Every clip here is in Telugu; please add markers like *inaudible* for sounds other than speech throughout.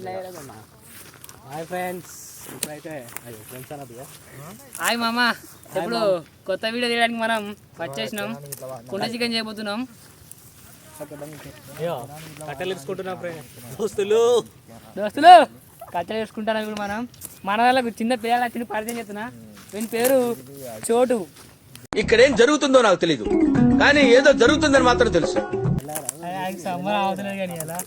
Hi friends. ఇప్పుడైతే అయ్యో ఫ్రెండ్స్ అనదు హాయ్ మామ. ఇప్పుడు కొత్త వీడియో తీయడానికి మనం వచ్చేసినాం కుండ చికెన్ చేయబోతున్నాం. కట్టెలు దోస్తులు. దోస్తులు కట్టెలు వేసుకుంటాను ఇప్పుడు మనం? మన వాళ్ళకు చిన్న పిల్లలు వచ్చిన పరిచయం చేస్తున్నా. వీని పేరు చోటు. ఇక్కడేం జరుగుతుందో నాకు తెలీదు. కానీ ఏదో జరుగుతుందని మాత్రం తెలుసు. సమ్మర్ అవసరం కానీ నేను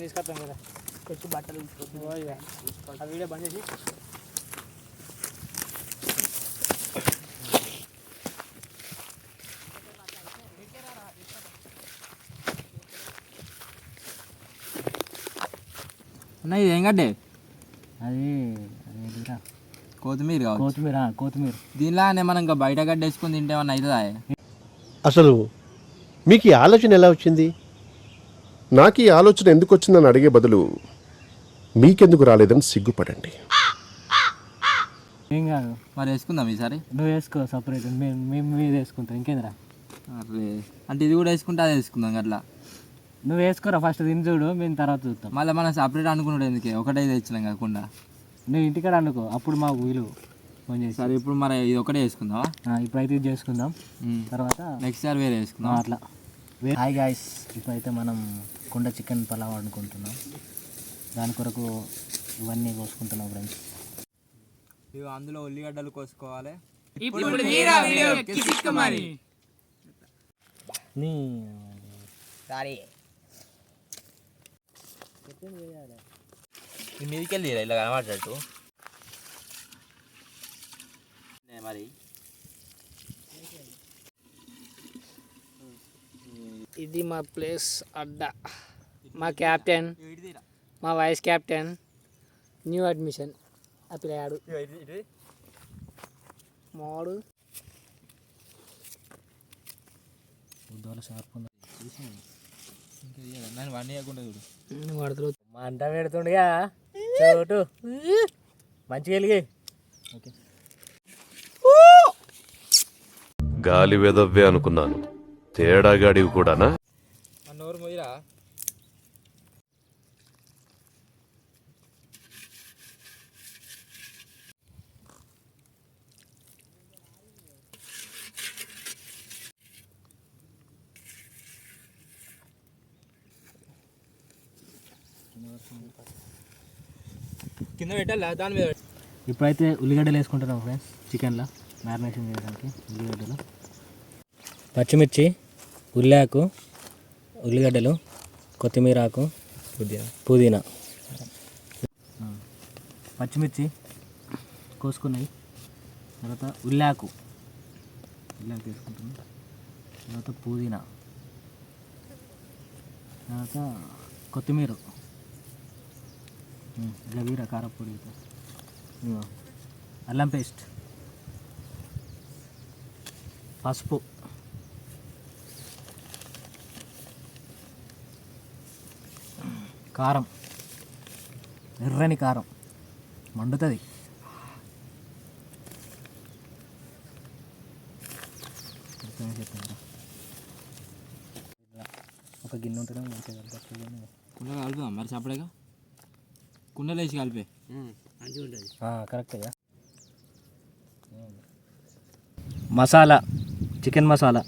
తీసుకొస్తాం కదా బట్టలు. ఆ వీడియో బంద్ చేసి అన్న ఇది ఏం గడ్డే అది కొత్తిమీర కొత్తిమీర కొత్తిమీర. దీనిలానే మనం ఇంకా బయట గడ్డ వేసుకొని తింటే ఏమన్నా అవుతుందా? అసలు మీకు ఈ ఆలోచన ఎలా వచ్చింది? నాకు ఈ ఆలోచన ఎందుకు వచ్చిందని అడిగే బదులు మీకెందుకు రాలేదని సిగ్గుపడండి. ఏం కాదు. మరి వేసుకుందాం ఈసారి? నువ్వు వేసుకో సపరేట్. మేము మేము మీద వేసుకుంటాం. ఇంకేందిరా? అరే అంటే ఇది కూడా వేసుకుంటే అది వేసుకుందాం అట్లా నువ్వు వేసుకోరా? ఫస్ట్ తిని చూడు మేము తర్వాత చూస్తాం మళ్ళీ మనం సపరేట్ అనుకున్నాడు ఎందుకే? ఒకటే తెచ్చినాం కాకుండా. నువ్వు ఇంటికాడ అనుకో అప్పుడు మాకు వీలు సరే ఇప్పుడు మరి ఇది ఒకటే వేసుకుందామా? ఆ, ఇప్పుడైతే ఇది చేసుకుందాం. తర్వాత నెక్స్ట్ ఇయర్ వేరే వేసుకుందాం అట్లా. హాయ్ గాయస్ ఇప్పుడైతే మనం కుండ చికెన్ పలావ్ అనుకుంటున్నాం దాని కొరకు ఇవన్నీ కోసుకుంటున్నాం ఫ్రెండ్స్. ఇవి అందులో ఉల్లిగడ్డలు కోసుకోవాలి. మీదకి వెళ్ళి ఇలా కనబడ్డట్టు మరి? ఇది మా ప్లేస్ అడ్డా. మా క్యాప్టెన్ మా వైస్ క్యాప్టెన్ న్యూ అడ్మిషన్. ఆ పిల్లాడు మాడు మంట పెడుతుండగా చోటు మంచిగా వెలిగి గాలి వెదవ్వే అనుకున్నాను. తేడాగాడివి కూడానా? మన నోరు మొయ్యరా కింద పెట్టాలా? దాని మీద ఇప్పుడైతే ఉల్లిగడ్డలు వేసుకుంటున్నాం ఫ్రెండ్స్ చికెన్లో మ్యారినేషన్ చేయడానికి ఉల్లిగడ్డలు. పచ్చిమిర్చి ఉల్లాకు ఉల్లిగడ్డలు కొత్తిమీర ఆకు పుదీనా. పుదీనా. పచ్చిమిర్చి కోసుకున్నాయి. తర్వాత ఉల్లాకు ఉల్లాకు వేసుకుంటున్నాం తర్వాత పుదీనా. తర్వాత కొత్తిమీర. గవీర కారపొడి. అల్లం పేస్ట్. పసుపు. కారం. ఎర్రని కారం. మండుతుంది. ఒక గిన్నె ఉంటేనే మంచిగా కలుపుతుంది కానీ కుండ కలుపుదాం మరి సపరేగా కుండలో వేసి కలిపే. కరెక్ట్గా మసాలా చికెన్ మసాలా.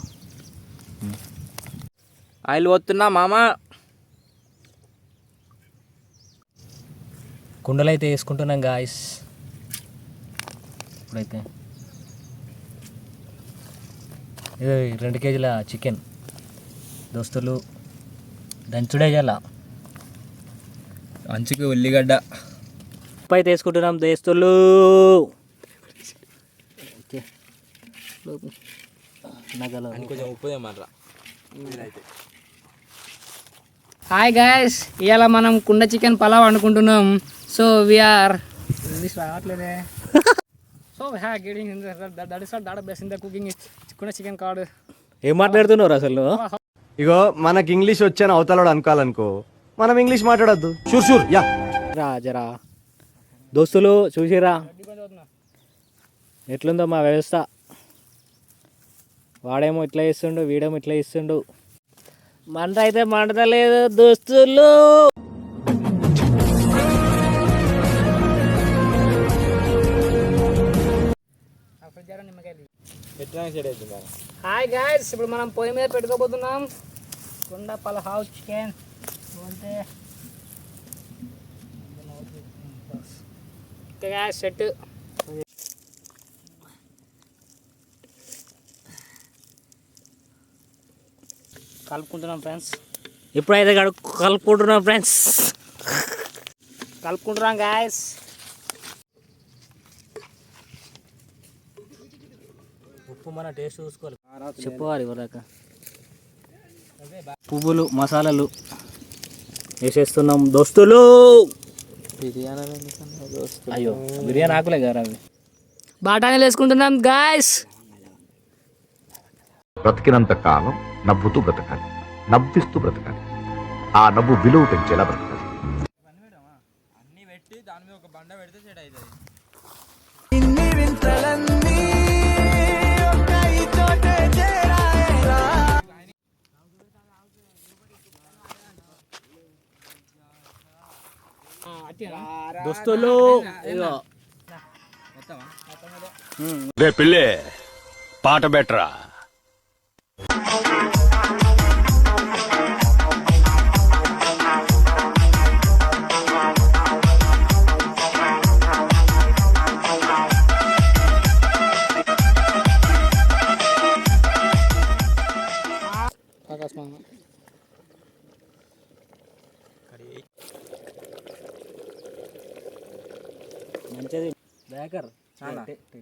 ఆయిల్ పోతున్నా మామ? కుండలు అయితే వేసుకుంటున్నాం గాయస్ ఇప్పుడైతే. ఇది రెండు కేజీల చికెన్. దోస్తులు దంచుడే చేయాల అంచుకి ఉల్లిగడ్డ. ఉప్పు అయితే వేసుకుంటున్నాం దోస్తులు. కొంచెం ఉప్పు హాయ్ గాయస్ ఇవాళ మనం కుండ చికెన్ పలావ్ అనుకుంటున్నాం. సో వీఆర్ ఇంగ్లీష్ రావట్లేదే సో హ్యా getting that is that best in the cooking కుండ చికెన్ కార్డ్ ఏం మాట్లాడుతున్నారు అసలు? ఇగో మనకి ఇంగ్లీష్ వచ్చాను అవతలడు అనుకోవాలనుకో. మనం ఇంగ్లీష్ మాట్లాడొద్దు. షూర్ షూర్ యా రా జరా. దోస్తులు చూసిరా ఎట్లుందో మా వ్యవస్థ. వాడేమో ఇట్లా ఇస్తుండు వీడేమో ఇట్లా ఇస్తుండు మంట అయితే మంటలేదు దోస్తులు. హాయ్ గాయస్ ఇప్పుడు మనం పొయ్యి మీద పెట్టుకోబోతున్నాం. కుండ పల హౌస్ చికెన్ అంటే గాయస్ సెట్ కలుపుకుంటున్నాం ఫ్రెండ్స్ ఇప్పుడైతే కడు- కలుపుకుంటున్నాం ఫ్రెండ్స్ కలుపుకుంటున్నాం గాయస్ ఉప్పు మన టేస్ట్ చూసుకోవాలి. చెప్పుకోవాలి ఇవ్వదాకా పువ్వులు మసాలాలు వేసేస్తున్నాం దోస్తులు. అయ్యో బిర్యానీ ఆకులే కదా అవి. బాటానీలు వేసుకుంటున్నాం గాయస్ బ్రతికినంత కాలం నవ్వుతూ బ్రతకాలి నవ్విస్తూ బ్రతకాలి. ఆ నవ్వు విలువ పెంచేలా బ్రతకాలి. దోస్తులు ఇగో. రే పిల్లే పాట బెట్రా?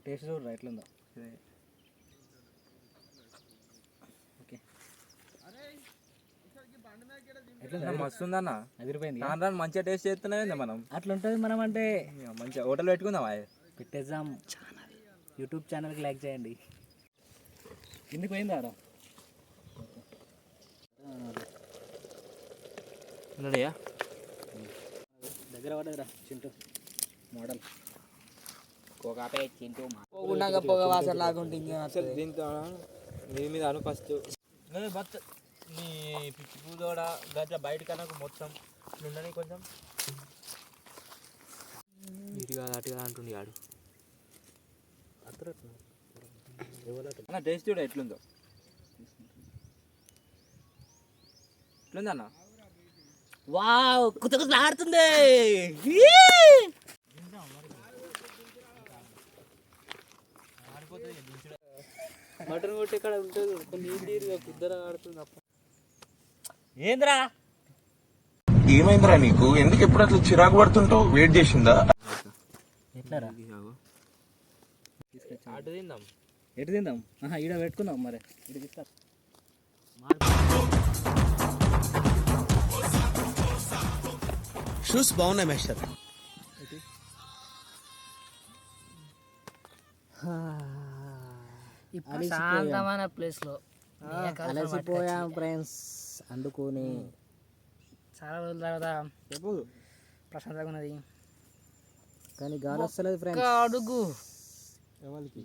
టేస్ట్ చూడరా ఎట్లుందో? ఓకే. మస్తుందన్న. అదిరిపోయింది రాను మంచిగా టేస్ట్ చేస్తున్నాయి మనం? అట్లుంటుంది మనం అంటే మంచిగా హోటల్ పెట్టుకుందాం పెట్టేద్దాం. ఛానల్ యూట్యూబ్ ఛానల్కి లైక్ చేయండి. కిందికి పోయిందా ఆడ? దగ్గర పడదురా చింటూ. మోడల్. కోకాపే చింటూ దీంతో నీ మీద అను ఫస్ట్ బత్ నీ పిచ్చి పూదోడ గట్ల బయట కన్నా మొత్తం. ఉండని కొంచెం. ఇటు కాదు అటు కాదు అంటుండే ఆడు అన్న టేస్ట్ చూడ ఎట్లుందో. ఎట్లుందన్న? వావ్ కుత కుత మటన్ కొట్టి ఇక్కడ ఉంటుంది కొన్ని నీరు ఇద్దరు ఆడుతుంది అప్ప ఏంద్రా? ఏమైందిరా నీకు? ఎందుకు ఎప్పుడు అట్లా చిరాకు పడుతుంటావు? వెయిట్ చేసిందా? ఎట్లారా? అటు తిందాం. ఎటు తిందాం? ఆహా ఈడ పెట్టుకుందాం మరి. ఇటు తీసుకా. షూస్ బాగున్నాయి మేస్టర్. ఇప్పుడు శాంతమైన ప్లేస్లో అలసిపోయాం ఫ్రెండ్స్ అండుకొని చాలా రోజుల తర్వాత ప్రశాంతంగా ఉన్నది. కానీ గాలి వస్తలేదు ఫ్రెండ్స్. అడుగు.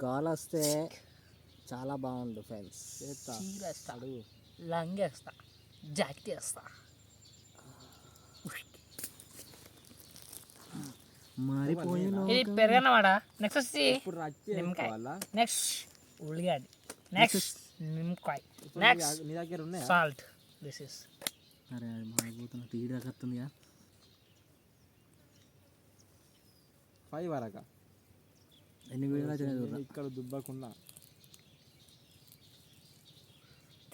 గాలి వస్తే చాలా బాగుండు ఫ్రెండ్స్. చీరేస్తా. లంగేస్తా. జాకెట్ వేస్తా. మారిపోయిన ఇది పెరగనవాడ? నెక్స్ట్ వచ్చి నెక్స్ట్. ఉల్లిగడ్డ. నెక్స్ట్ నిమ్మకాయ. నెక్స్ట్ నీ దగ్గర ఉన్నాయి? సాల్ట్ దిస్ ఇస్ అరే అది మాగిపోతున్న తీడి దగ్గర ఫైవ్ వరక? ఎన్ని వీడియోలు ఇక్కడ దుబ్బకుండా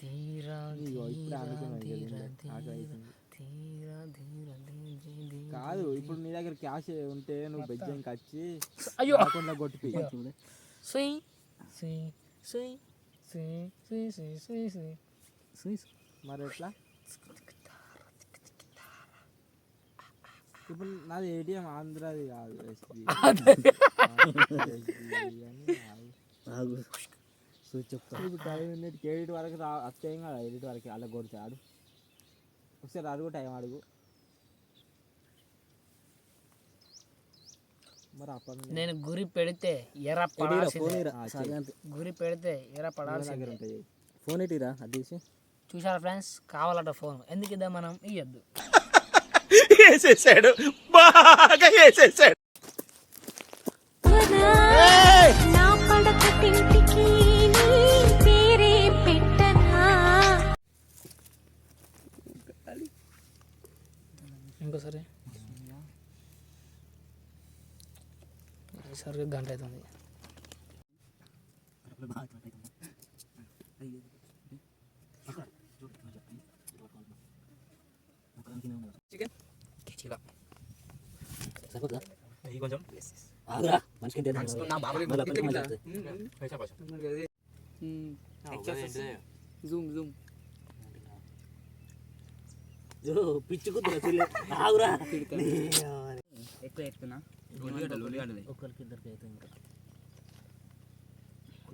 తీరా కాదు ఇప్పుడు నీ దగ్గర క్యాష్ ఉంటే నువ్వు బెజ్జం కచ్చి అయ్యో. కొట్టి సో సుయ్ సుయ్ సుయ్ సుయ్ సుయ్ సుయ్ సుయ్ సుయ్ మరి ఎట్లా ఇప్పుడు నాది ఏటీఎం ఆంధ్రాది కాదు ఎస్బీ ఆగు. చూసి చెప్తా. ఇప్పుడు టైం ఉన్నట్టు క్రెడిట్ వరకు రా వస్తాయి కదా ఎడిట్ వరకు అలా కొడితే ఆడు ఒకసారి అడుగు టైం అడుగు. నేను గురి పెడితే ఎర గురి పెడితే ఎర పడాల్సి ఫోన్ అది చూసారా ఫ్రెండ్స్? కావాలట ఫోన్. ఎందుకు ఇద్దాం మనం? ఇయ్యద్దు. వేసేసాడు. బాగా వేసేసాడు. ఇంకోసారి. సరిగ్గా గంట అవుతుంది. సరిపోతుందా? కొంచెం. ఆగురా మనిషికి ఎంత మళ్ళీ పక్కన మంచి వస్తుంది. జూమ్ జూమ్ జో, పిచ్చి ఎక్కువ ఇద్దరికి అయితే ఇంకా.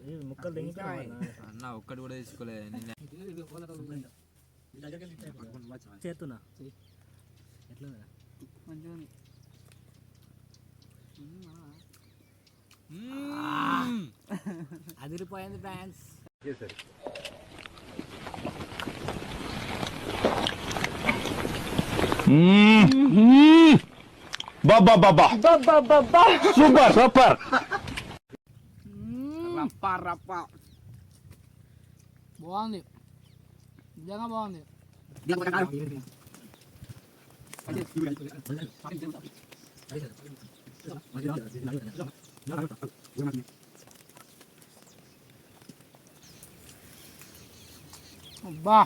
ఏ, ముక్కలు అన్న ఒక్కటి కూడా తీసుకోలే చేస్తున్నా ఎట్లా అదిరిపోయింది ఫ్రెండ్స్ రప్ప రప్ప బాగుంది నిజంగా బాగుంది అబ్బా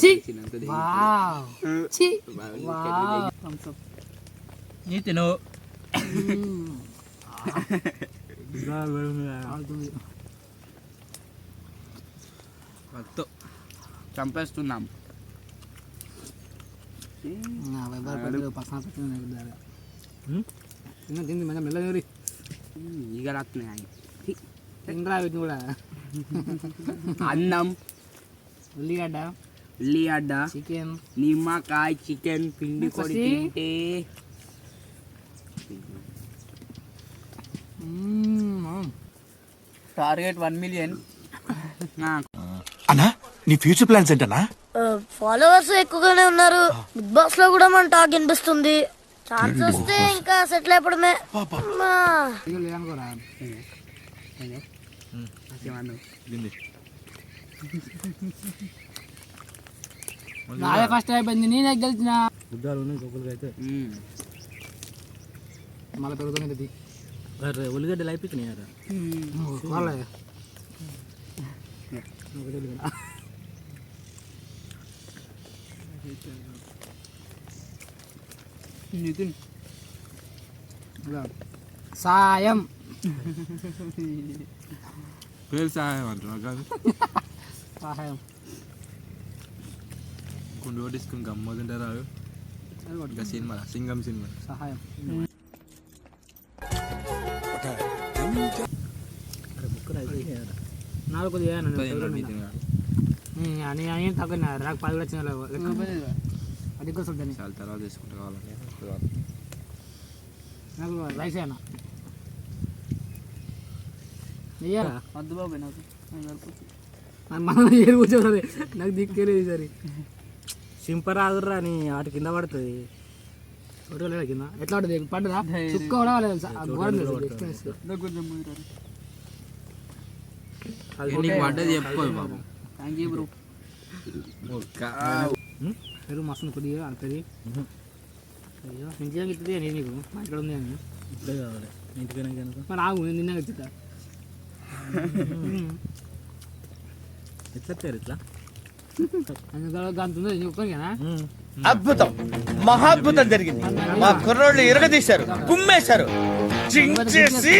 ఛీ! వావ్! ఛీ! వావ్! Thumbs up. నీ తిను ఆగుతుంది. వద్దు చంపేస్తున్నాం నా వైబాల్ పెద్దగా పక్కన పెట్టిన నాకు దారి. తిన్న తింది మంచిగా మెల్లగా ఇక రాస్తున్నాయి తినరా వీటిని కూడా. అన్నం. ఉల్లిగడ్డ. ఉల్లిగడ్డ. చికెన్. నిమ్మకాయ చికెన్ పిండి కొడి. తింటే టార్గెట్ వన్ మిలియన్. అన్నా నీ ఫ్యూచర్ ప్లాన్స్ ఏంటన్నా? ఫాలోవర్స్ ఎక్కువగానే ఉన్నారు. బిగ్ బాస్లో కూడా మన టాక్ వినిపిస్తుంది. ఛాన్స్ వస్తే ఇంకా సెటిల్ అయిపోవడమే. నాదే ఫస్ట్ అయిపోయింది నేనే గెలిచిన. గుడ్డాలు ఉన్నాయి అయితే. మళ్ళీ పెరుగుతుంది అరే, ఉల్లిగడ్డలు అయిపోయినాయి రా వాళ్ళే నితిన్ సాయం పేరు సహాయం అంటున్నా కాదు సహాయం కుండు కొట్టించుకుని గమ్మతుంటారు రాదు ఇంకా సినిమా సింగం సినిమా సహాయం గారు అని అని తక్కువ నాకు పది కూడా వచ్చిన అది కూడా చూద్దాన్ని చాలా తర్వాత తీసుకుంటా కావాలంటే నాకు రైస్ అయినా వెయ్యారా వద్దు బాబు నాకు మన *laughs* ఏరు కూర్చోవాలి. నాకు దిక్కేలేదు సరే సింపరాదురా అని వాటి కింద పడుతుంది. కింద? ఎట్లా ఉంటుంది పడ్డదా చుక్క కూడా వాళ్ళే తెలుసా ఆ ఘోరం తెలుసు ఎక్స్పీరియన్స్ నీకు పడ్డది చెప్పుకోదు బాబు. థ్యాంక్ యూ బ్రో పెరుగు మస్తు కొద్దిగా అంతది అయ్యో మంచిగా ఇస్తుంది నేను నీకు? మా ఇక్కడ ఉంది అని ఇప్పుడే కావాలి. ఇంటికి కనుక మరి ఆగు నేను నిన్న ఇచ్చుతా *laughs* ఎట్లా తయారు ఇట్లా? ఒక్కరికేనా అద్భుతం. మహాద్భుతం జరిగింది. మా కుర్రోళ్ళు ఇరగదీశారు కుమ్మేశారు. చించేసి.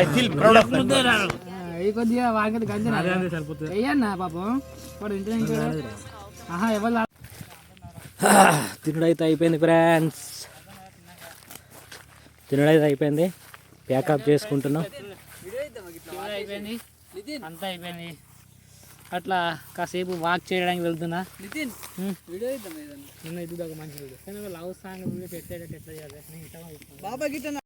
ఐ ఫీల్ ప్రౌడ్ ఆఫ్ ఈ కొద్దిగా వాకి గంజన సరిపోతుంది. అయ్యన్నా పాపం వాడు ఇంటి ఆహా ఎవరు తినడైతే అయిపోయింది ఫ్రెండ్స్. తినడైతే అయిపోయింది. ప్యాకప్ చేసుకుంటున్నాం. అంతా అయిపోయింది. అట్లా కాసేపు వాక్ చేయడానికి వెళ్తున్నా. వీడియో ఇద్దాం నిన్న ఇది ఒక మంచి వీడియో. కానీ లవ్ సాంగ్ పెట్టేటట్టు ఎట్లా చేయాలి? నేను ఇంతగా